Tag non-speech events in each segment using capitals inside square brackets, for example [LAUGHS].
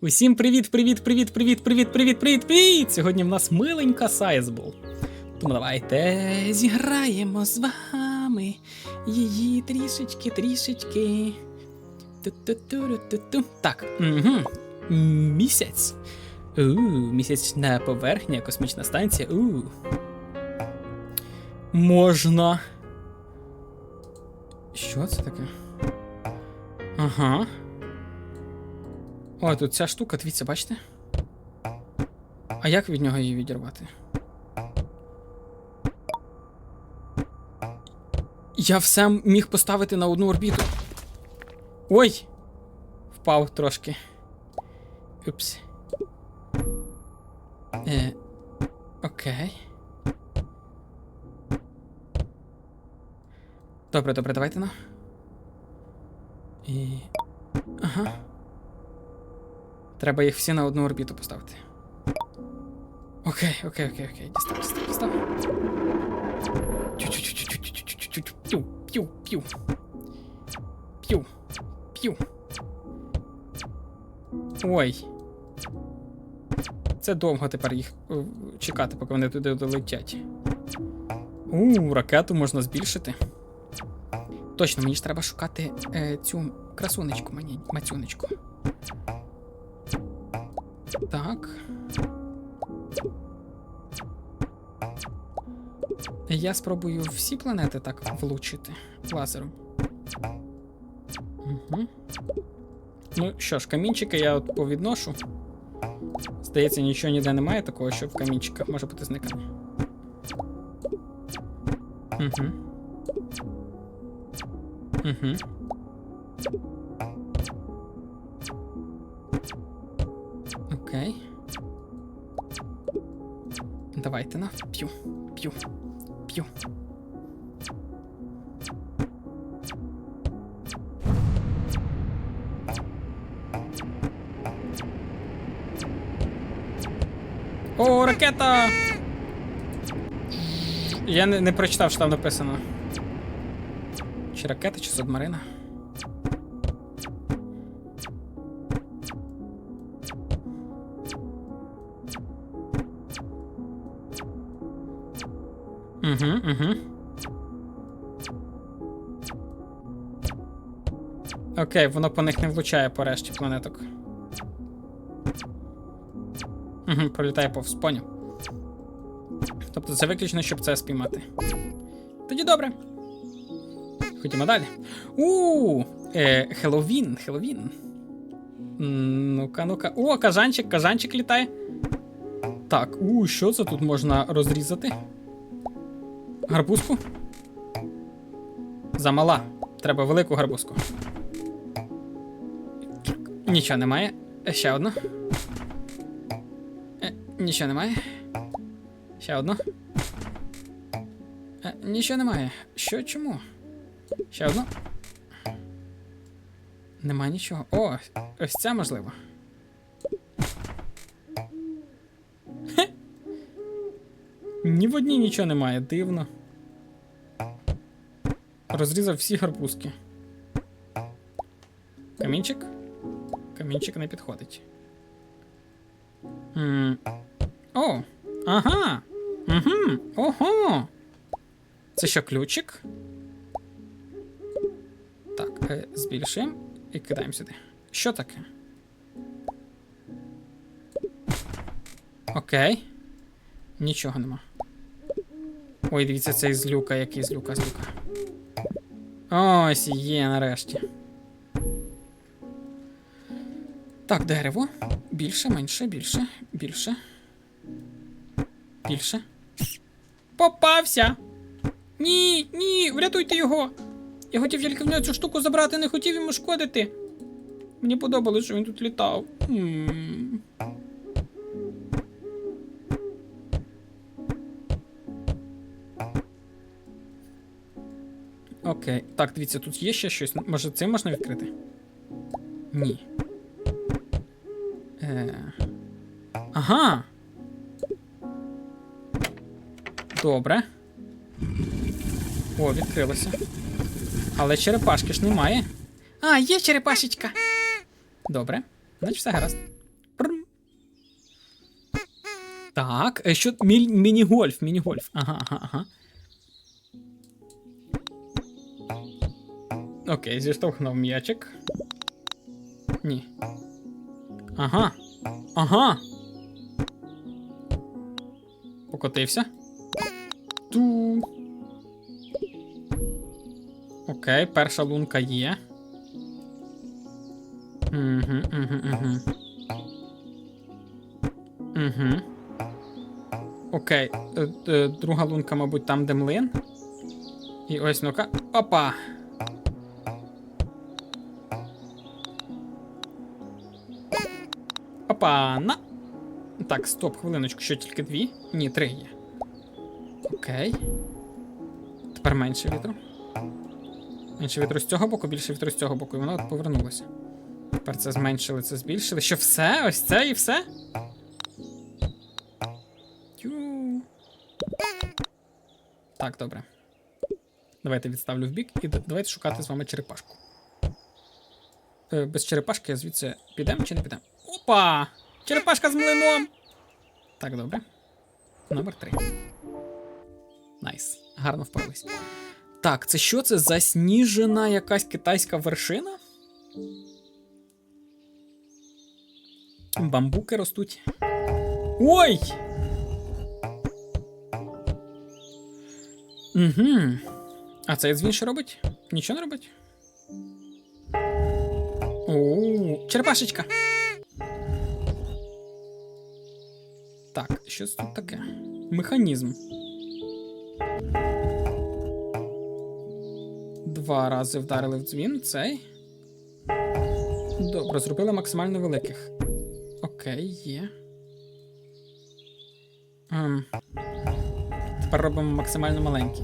Усім привіт, привіт, привіт, привіт, привіт, привіт, привіт, привіт! Сьогодні в нас миленька Сайзбол. Тому давайте зіграємо з вами її трішечки, трішечки. Ту-ту-ту-ру-ту-ту. Так, угу. місяць. У, місячна поверхня, космічна станція. У. Можна. Що це таке? Ага. О, тут ця штука, дивіться, бачите? А як від нього її відірвати? Я все міг поставити на одну орбіту. Ой! Впав трошки. Упс. Е, окей. Добре, добре, давайте на. І. Ага. Треба їх всі на одну орбіту поставити. Окей, окей, окей, окей. Дістав, дістав, дістав. П'ю, п'ю, п'ю. П'ю. П'ю. Ой. Це довго тепер їх чекати, поки вони туди долетять. У, ракету можна збільшити. Точно, мені ж треба шукати е, цю красунечку, мені, мацюнечку. Так. Я спробую всі планети так влучити лазером. Угу. Ну що ж, камінчики я от повідношу. Здається, нічого ніде немає такого, що в камінчиках може бути зникання. Угу. Угу. Окей. Давайте на п'ю, п'ю, п'ю. О, ракета! Я не, не прочитав, що там написано. Чи ракета, чи субмарина? Угу, угу. Окей, воно по них не влучає по решті планеток. Угу, пролітає повз, поняв. Тобто це виключно, щоб це спіймати. Тоді добре. Ходімо далі. У, е, Хеллоуін. М, Ну-ка, ну-ка. О, кажанчик, кажанчик літає. Так, у, що це тут можна розрізати? Гарбузку? Замала. Треба велику гарбузку. Нічого немає. Ще одну. Е, Нічого немає. Ще одну. Е, Нічого немає. Що чому? Ще одну. Нема нічого. О, ось це можливо. Ні в одній нічого немає, дивно. Розрізав всі гарбузки. Камінчик? Камінчик не підходить. М, О! Ага! Угу! Ого! Це що, ключик? Так, збільшуємо і кидаємо сюди. Що таке? Окей. Нічого нема. Ой, дивіться, цей злюка, який злюка, злюка. Ось є нарешті. Так, дерево. Більше, менше, більше, більше. Більше. Попався! Ні, ні, врятуйте його! Я хотів тільки в нього цю штуку забрати, не хотів йому шкодити. Мені подобалось, що він тут літав. М. Окей. Так, дивіться, тут є ще щось. Може це можна відкрити? Ні. Е... Ага. Добре. О, відкрилося. Але черепашки ж немає. А, є черепашечка. Добре. Значить, все гаразд. Пррм. Так, е, що міні-гольф, міні-гольф. Ага, ага, ага. Окей, зіштовхнув м'ячик. Ні. Ага. Ага. Покотився. Ту. Окей, перша лунка є. Угу, угу, угу. Угу. Окей. е, е, Друга лунка, мабуть, там, де млин. І ось ну-ка. Опа! Опа, на. Так, стоп, хвилиночку, що тільки дві? Ні, три є. Окей. Тепер менше вітру. Менше вітру з цього боку, більше вітру з цього боку, і воно от повернулося. Тепер це зменшили, це збільшили. Що все? Ось це і все? Тю. Так, добре. Давайте відставлю в бік і давайте шукати з вами черепашку. Е, без черепашки звідси підемо чи не підемо? Опа! Черепашка з млином! Так, добре. Номер три. Найс. Гарно впорались. Так, це що? Це засніжена якась китайська вершина? Бамбуки ростуть. Ой! Угу. А цей дзвін що робить? Нічого не робить? О, черепашечка. Так, що це тут таке? Механізм. Два рази вдарили в дзвін. Цей. Добре, зробили максимально великих. Окей, є. Ем. Тепер робимо максимально маленькі.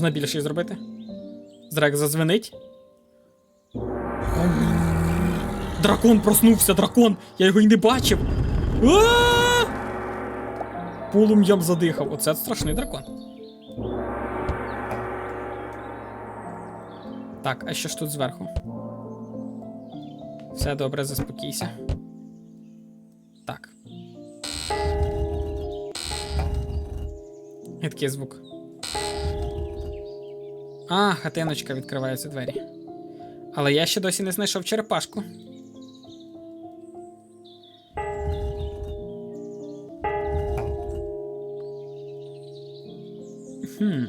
Можна більше зробити? Зрек зазвенить. Дракон проснувся, дракон! Я його й не бачив. Полум'ям задихав. Оце страшний дракон. Так, а що ж тут зверху? Все добре, заспокійся. Так. Гидкий звук. А, хатиночка відкриваються двері. Але я ще досі не знайшов черепашку. Хм.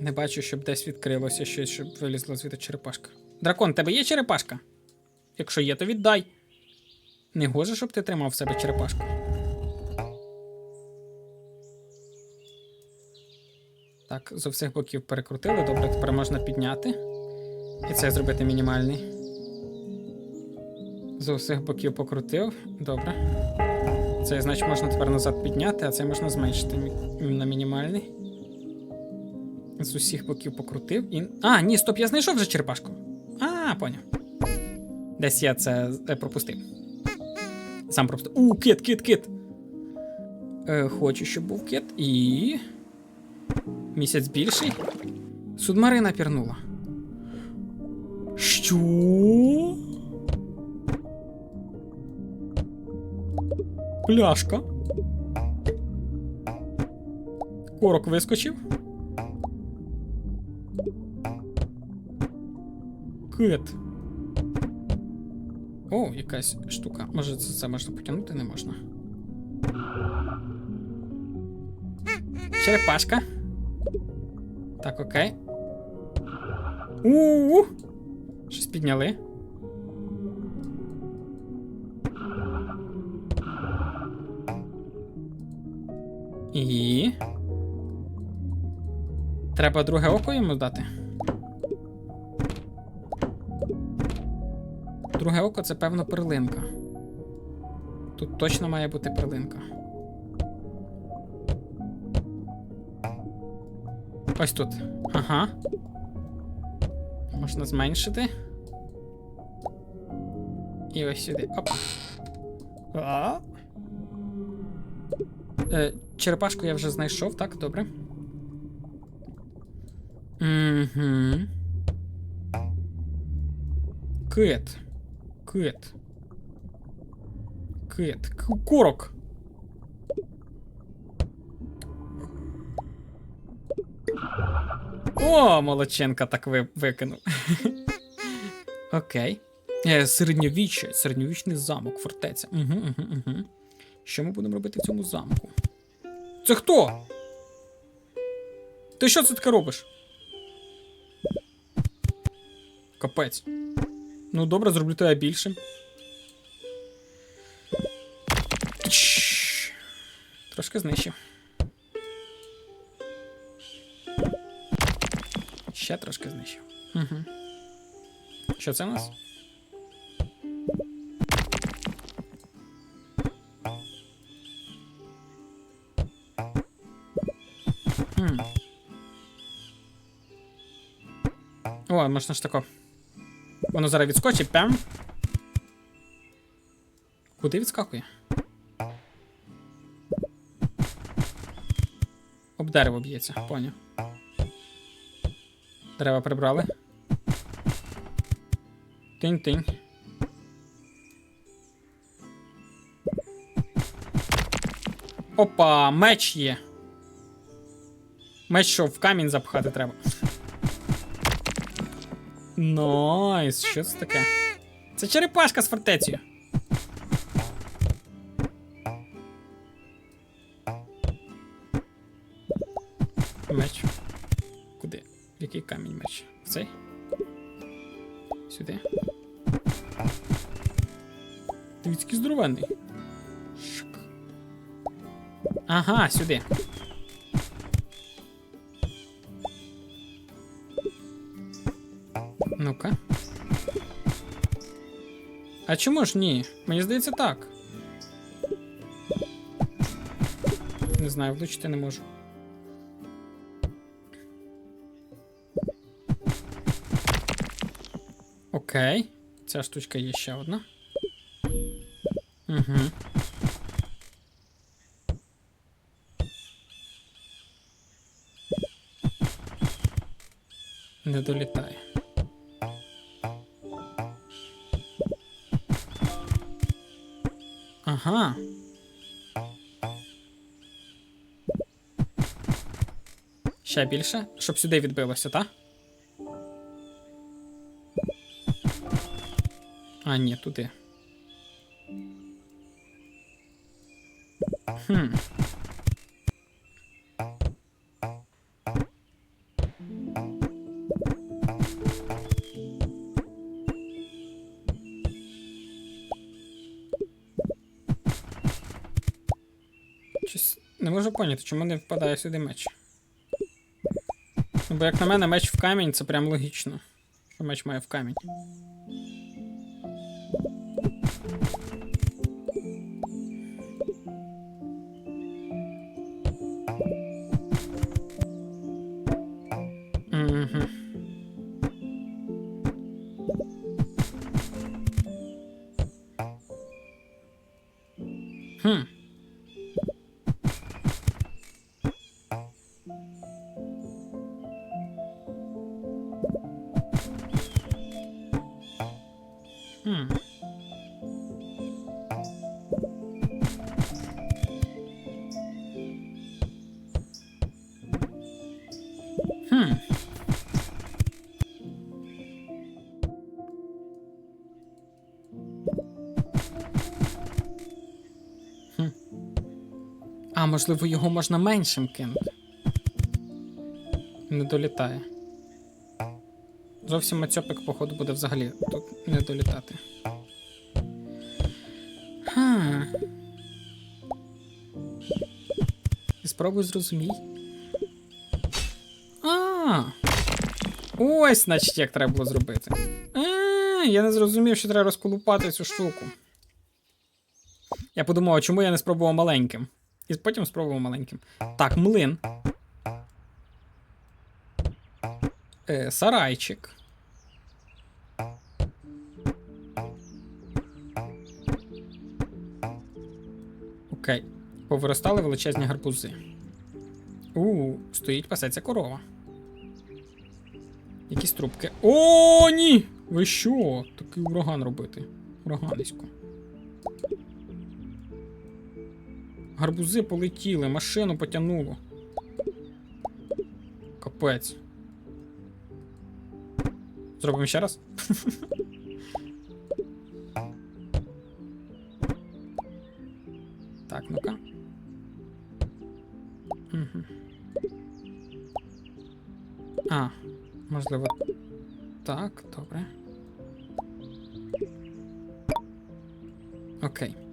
Не бачу, щоб десь відкрилося щось, щоб вилізла звідти черепашка. Дракон, тебе є черепашка? Якщо є, то віддай. Не гоже, щоб ти тримав в себе черепашку. Так, з усіх боків перекрутили. Добре, тепер можна підняти. І це зробити мінімальний. З усіх боків покрутив. Добре. Це значить можна тепер назад підняти, а це можна зменшити на мінімальний. З усіх боків покрутив і. А, ні, стоп, я знайшов вже черепашку. А, поняв. Десь я це е, пропустив. Сам пропустив. У, кит, кит, кит. Е, хочу, щоб був кит. І. Місяць більший. Судмарина пірнула. Що? Пляшка. Корок вискочив. Кит. О, якась штука. Може, це, це можна потягнути не можна. Черепашка. Так, окей. У-у-у! Щось підняли. І. Треба друге око йому дати. Друге око це, певно, перлинка. Тут точно має бути перлинка. Ось тут. Ага. Можна зменшити. І ось сюди. Опа. А. Е, черепашку я вже знайшов, так, добре. Угу. Кит. Кит. Кит. К- Курок. О, Молодченка так ви, викинув. [LAUGHS] Окей. Е, середньовіччя, середньовічний замок, фортеця. Угу, угу, угу. Що ми будемо робити в цьому замку? Це хто? Ти що це таке робиш? Капець. Ну, добре, зроблю тебе більшим. Тш. Трошки знищив. Ще трошки знищив. Угу. Що це у нас? Хм. О, можна ж тако. Воно зараз відскочить, пям. Куди відскакує? Об дерево б'ється, поняв. Дерева прибрали. Тинь-тинь. Опа, меч є. Меч що, в камінь запхати треба. Найс, що це таке? Це черепашка з фортецею. Меч. Куди? Який камінь меч? Цей? Сюди. Дивіться, який здоровенний. Шик. Ага, сюди. А чому ж ні? Мені здається так. Не знаю, влучити не можу. Окей. Ця штучка є ще одна. Угу. Не долітає. Ага. Ще більше, щоб сюди відбилося, так? А, ні, туди. Хм. Не можу поняти, чому не впадає сюди меч. Ну, бо як на мене, меч в камінь це прям логічно. Що меч має в камінь. Угу. Хм. А, можливо, його можна меншим кинути. Не долітає. Зовсім мацьопик, походу, буде взагалі тут не долітати. Ха. Спробуй зрозумій. А. Ось, значить, як треба було зробити. А, я не зрозумів, що треба розколупати цю штуку. Я подумав, чому я не спробував маленьким? І потім спробуємо маленьким. Так, млин. Е, Сарайчик. Окей. Повиростали величезні гарбузи. У, стоїть пасеться корова. Якісь трубки. О, ні! Ви що? Такий ураган робити. Ураганисько. Гарбузи полетіли, машину потягнуло. Капець. Зробимо ще раз. [LAUGHS] Так, ну-ка. А, можливо. Так, добре. Окей.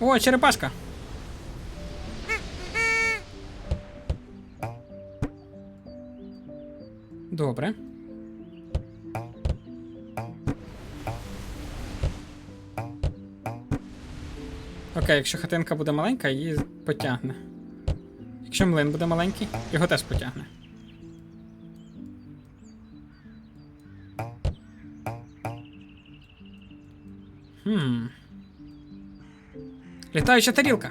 О, черепашка! Добре. Окей, якщо хатинка буде маленька, її потягне. Якщо млин буде маленький, його теж потягне. Літаюча тарілка.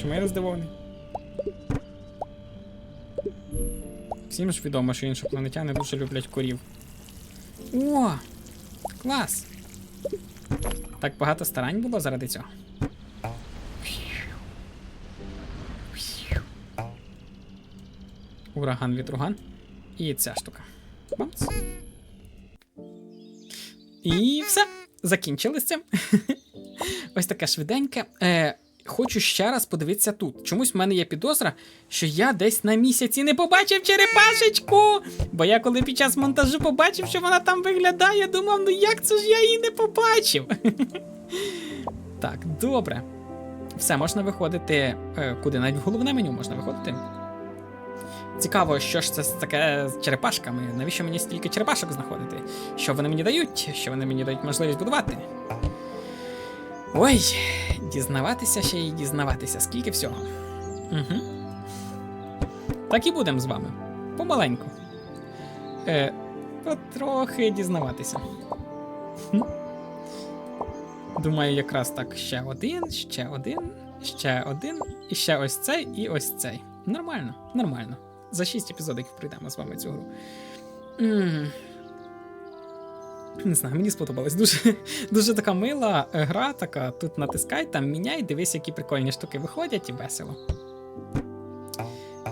Чому я не здивований? Всім ж відомо, що іншопланетяни дуже люблять корів. О! Клас! Так багато старань було заради цього. Ураган вітруган. І ця штука. Бамц. І все. Закінчили з цим. [LAUGHS] Ось таке швиденьке. Е, хочу ще раз подивитися тут. Чомусь в мене є підозра, що я десь на місяці не побачив черепашечку. Бо я коли під час монтажу побачив, що вона там виглядає, думав, ну як це ж я її не побачив. [LAUGHS] так, добре. Все, можна виходити. Е, куди? Навіть в головне меню можна виходити. Цікаво, що ж це таке з черепашками. Навіщо мені стільки черепашок знаходити? Що вони мені дають? Що вони мені дають можливість будувати? Ой, дізнаватися ще й дізнаватися, скільки всього. Угу. Так і будемо з вами. Помаленьку. Е, потрохи дізнаватися. Думаю, якраз так ще один, ще один, ще один, і ще ось цей, і ось цей. Нормально, нормально. За 6 епізодів пройдемо з вами цю гру. м Не знаю, мені сподобалось. Дуже, дуже така мила гра, така. Тут натискай, там міняй, дивись, які прикольні штуки виходять і весело.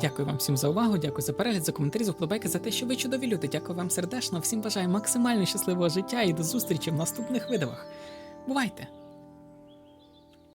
Дякую вам всім за увагу, дякую за перегляд, за коментарі, за вподобайки, за те, що ви чудові люди. Дякую вам сердечно. Всім бажаю максимально щасливого життя і до зустрічі в наступних видавах. Бувайте!